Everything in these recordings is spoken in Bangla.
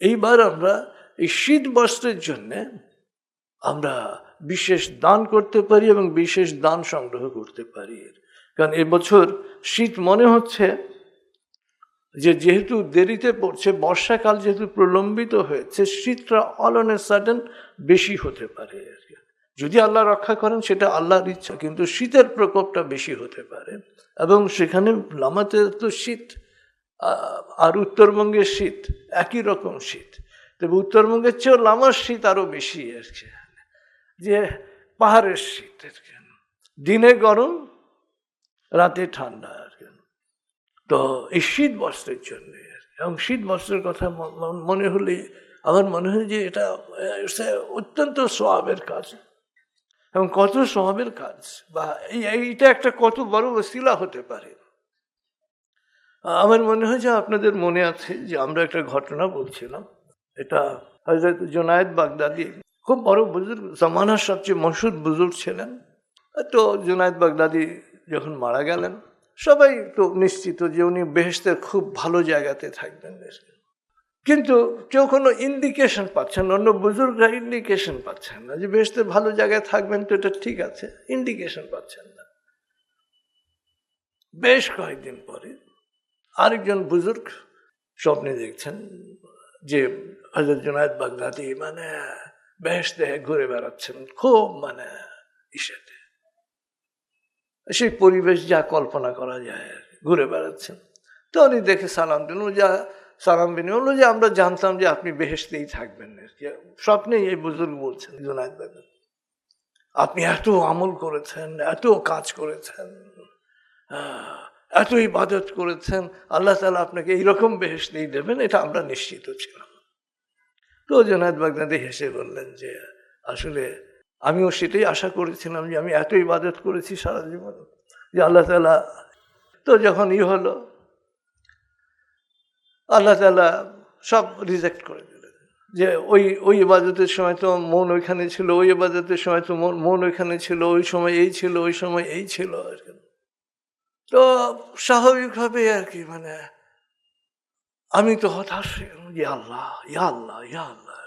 এইবার আমরা এই শীত বস্ত্রের জন্যে আমরা বিশেষ দান করতে পারি এবং বিশেষ দান সংগ্রহ করতে পারি কারণ এবছর শীত মনে হচ্ছে যে যেহেতু দেরিতে পড়ছে, বর্ষাকাল যেহেতু প্রলম্বিত হয়েছে, শীতটা অল অন এ সাডেন বেশি হতে পারে। যদি আল্লাহ রক্ষা করেন, সেটা আল্লাহর ইচ্ছা, কিন্তু শীতের প্রকোপটা বেশি হতে পারে এবং সেখানে লামাতে তো শীত আর উত্তরবঙ্গের শীত একই রকম শীত। তবে উত্তরবঙ্গের চেয়েও লামার শীত আরও বেশি কি যে পাহাড়ের শীত। দিনে গরম, রাতে ঠান্ডা আর কি তো এই শীত বস্ত্রের জন্য এবং শীত বস্ত্রের কথা মনে হলে, আমার মনে হয় যে এটা অত্যন্ত স্বভাবের কাজ। এবং কত স্বভাবের কাজ, বা এই, এইটা একটা কত বড় ওসিলা হতে পারে। আমার মনে হয় যে আপনাদের মনে আছে যে আমরা একটা ঘটনা বলছিলাম। এটা হজরত জোনায়েদ বাগদাদি খুব বড় বুজুর্গ, জামানার সবচেয়ে মশুর বুজুর্গ ছিলেন। তো জোনায়েদ বাগদাদি যখন মারা গেলেন, সবাই তো নিশ্চিত যে উনি বেহেস্তের খুব ভালো জায়গাতে থাকবেন কিন্তু কেউ কোনো ইন্ডিকেশন পাচ্ছেন অন্য বুজুর্গরা ইন্ডিকেশন পাচ্ছেন না যে বেহেস্তে ভালো জায়গায় থাকবেন তো এটা ঠিক আছে ইন্ডিকেশন পাচ্ছেন না। বেশ কয়েকদিন পরে আরেকজন বুজুর্গ স্বপ্নে দেখছেন যে হজরত জুনায়দ বাগদাদি মানে বেহেস্তে ঘুরে বেড়াচ্ছেন খুব মানে ইসেতে সেই পরিবেশ যা কল্পনা করা যায় ঘুরে বেড়াচ্ছেন তো উনি দেখে সালাম দিন যা সালাম বিনি হলো যে আমরা জানতাম যে আপনি বেহেস্তেই থাকবেন। স্বপ্নেই এই বুজুর্গ বলছেন জুনায়দ বাগদাদি আপনি এত আমল করেছেন এত কাজ করেছেন আহ, এত ইবাদত করেছেন, আল্লাহ তালা আপনাকে এইরকম বেহেস দিয়ে দেবেন, এটা আমরা নিশ্চিত ছিলাম। তো জোনায়দ বাগদাদি হেসে বললেন যে, আসলে আমিও সেটাই আশা করেছিলাম যে আমি এত ইবাদত করেছি সারা জীবন, যে আল্লাহ তালা তো যখন ই হলো, আল্লাহ তালা সব রিজেক্ট করে দিলেন। যে ওই ওই ইবাদতের সময় তো মন ওইখানে ছিল, ওই ইবাদতের সময় তো মন ওইখানে ছিল, ওই সময় এই ছিল, ওই সময় এই ছিল, আর কি। তো স্বাভাবিকভাবে আর কি মানে আমি তো হতাশ আল্লাহ, ইয়া আল্লাহ ইয়া আল্লাহ।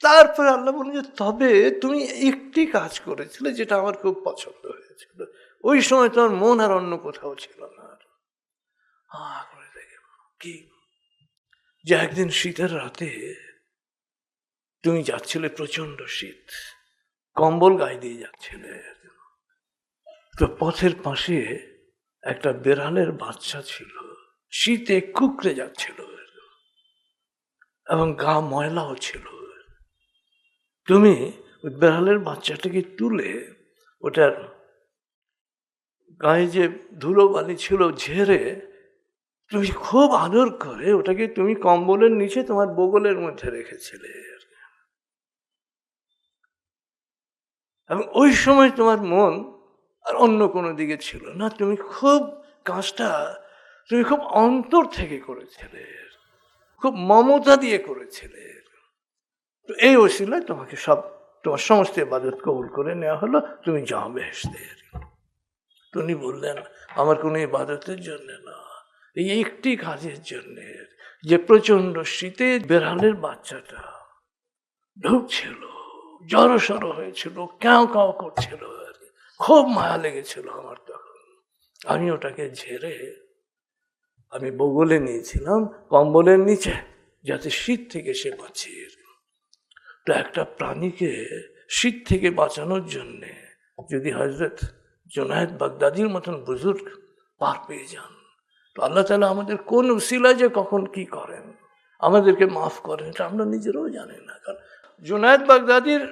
তারপরে আল্লাহ বললেন যে, তবে তুমি একটি কাজ করেছিলে যেটা আমার খুব পছন্দ হয়েছিল। ওই সময় তোমার মন আর অন্য কোথাও ছিল না আর। কি? যে একদিন শীতের রাতে তুমি যাচ্ছিলে প্রচণ্ড শীত, কম্বল গায়ে দিয়ে যাচ্ছিলে। তো পথের পাশে একটা বেড়ালের বাচ্চা ছিল। শীতে কুকড়ে যাচ্ছিল। এবং গা ময়লাও ছিল। তুমি ওই বেড়ালের বাচ্চাটাকে তুলে ওটার গায়ে যে ধুলো বালি ছিল ঝেড়ে তুমি খুব আদর করে ওটাকে তুমি কম্বলের নিচে তোমার বগলের মধ্যে রেখেছিলে। এবং ওই সময় তোমার মন আর অন্য কোনো দিকে ছিল না। তুমি খুব কাজটা, তুমি খুব অন্তর থেকে করেছিলে। খুব মমতা দিয়ে করেছিলে। তো এই ওসিলায় তোমাকে সব, তোমার সমস্ত ইবাদত কবুল করে নেওয়া হলো। তুমি যাও বেহেস্তে তো উনি বললেন, আমার কোনো ইবাদতের জন্য না। এই একটি কাজের জন্য যে প্রচণ্ড শীতে বেড়ালের বাচ্চাটা ঢুকছিল জড়সড় হয়েছিল কেউ কেউ করছিল। খুব মায়া লেগেছিল আমার তখন। আমি ওটাকে ঝেড়ে আমি বগলে নিয়েছিলাম কম্বলের নিচে, যাতে শীত থেকে সে বাঁচে তো একটা প্রাণীকে শীত থেকে বাঁচানোর জন্যে যদি হজরত জোনায়েদ বাগদাদির মতন বুজুর্গ পার পেয়ে যান, তো আল্লাহ তালা আমাদের কোন উসিলা যে কখন কি করেন, আমাদেরকে মাফ করেন, এটা আমরা নিজেরাও জানি না। কারণ জোনায়েদ বাগদাদির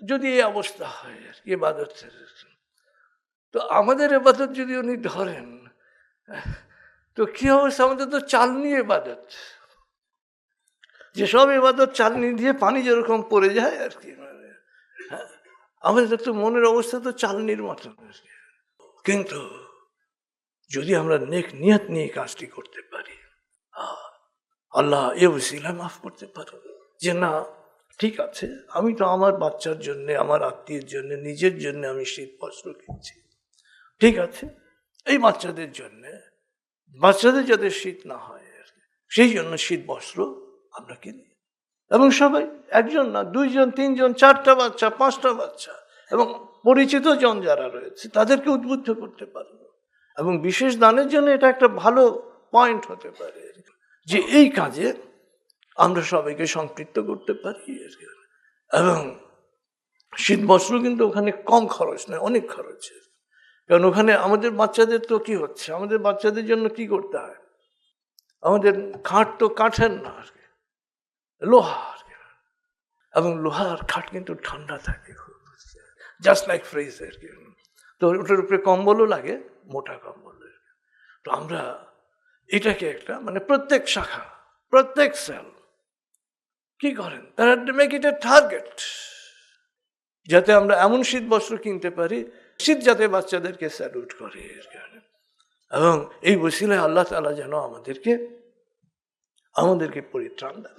যদি এই অবস্থা হয় আর কি, এবাদতের তো আমাদের এবাদত যদি উনি ধরেন তো কি অবস্থা আমাদের তো চালনি এবাদত। যেসব এবাদত চালনি দিয়ে পানি যেরকম পড়ে যায় আর কি মানে হ্যাঁ, আমাদের তো মনের অবস্থা তো চালনির মতন কিন্তু যদি আমরা নেক নিয়ত নিয়ে কাজটি করতে পারি আল্লাহ এ উসিলা মাফ করতে পারো যে না ঠিক আছে আমি তো আমার বাচ্চার জন্য আমার আত্মীয়ের জন্য নিজের জন্য আমি শীত বস্ত্র কিনছি। ঠিক আছে। এই বাচ্চাদের জন্যে, বাচ্চাদের যাতে শীত না হয়, সেই জন্য শীত বস্ত্র আমরা কিনি। এবং সবাই, একজন না, দুইজন, তিনজন, চারটা বাচ্চা, পাঁচটা বাচ্চা এবং পরিচিত জন যারা রয়েছে, তাদেরকে উদ্বুদ্ধ করতে পারব। এবং বিশেষ দানের জন্য এটা একটা ভালো পয়েন্ট হতে পারে। যে এই কাজে আমরা সবাইকে সম্পৃক্ত করতে পারি। এবং শীত বস্ত্র কিন্তু ওখানে কম খরচ নয়, অনেক খরচের। কারণ ওখানে আমাদের বাচ্চাদের তো কি হচ্ছে? আমাদের বাচ্চাদের জন্য কি করতে হয়? আমাদের খাট তো কাঠের না আর কি। লোহার। এবং লোহার খাট কিন্তু ঠান্ডা থাকে জাস্ট লাইক ফ্রিজ আর কি। তো ওটার উপরে কম্বলও লাগে, মোটা কম্বল। তো আমরা এটাকে একটা মানে প্রত্যেক শাখা, প্রত্যেক সেল কি করেন? তারা মেক ইট এ টার্গেট যাতে আমরা এমন শীত বস্ত্র কিনতে পারি শীত যাতে বাচ্চাদেরকে স্যালুট করে এর কারণে। এবং এই বসিলায় আল্লাহ তালা যেন আমাদেরকে আমাদেরকে পরিত্রাণ দেন।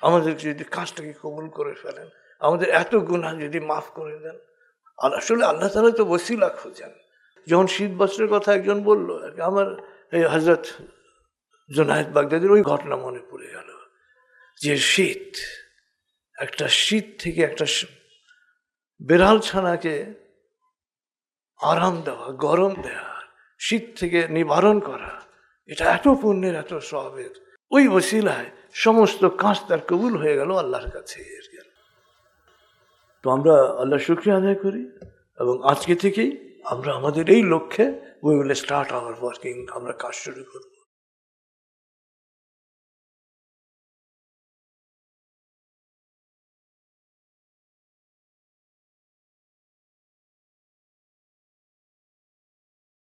আমাদেরকে যদি কাজটাকে কবুল করে ফেলেন, আমাদের এত গুণা যদি মাফ করে দেন। আর আসলে আল্লাহ তালা তো বসিলা খোঁজেন। যখন শীত বস্ত্রের কথা একজন বলল, আমার এই হজরত জোনায়েদ বাগদাদের ওই ঘটনা মনে পড়ে গেল যে শীত, একটা শীত থেকে একটা বেড়াল ছানাকে আরাম দেওয়া, গরম দেওয়া, শীত থেকে নিবারণ করা, এটা এত পুণ্যের, এত সবের ওই ওসিলায় সমস্ত কাজ তার কবুল হয়ে গেল আল্লাহর কাছে। তো আমরা আল্লাহ শুক্রিয়া আদায় করি এবং আজকে থেকেই আমরা আমাদের এই লক্ষ্যে we will start our working আমরা কাজ শুরু করব।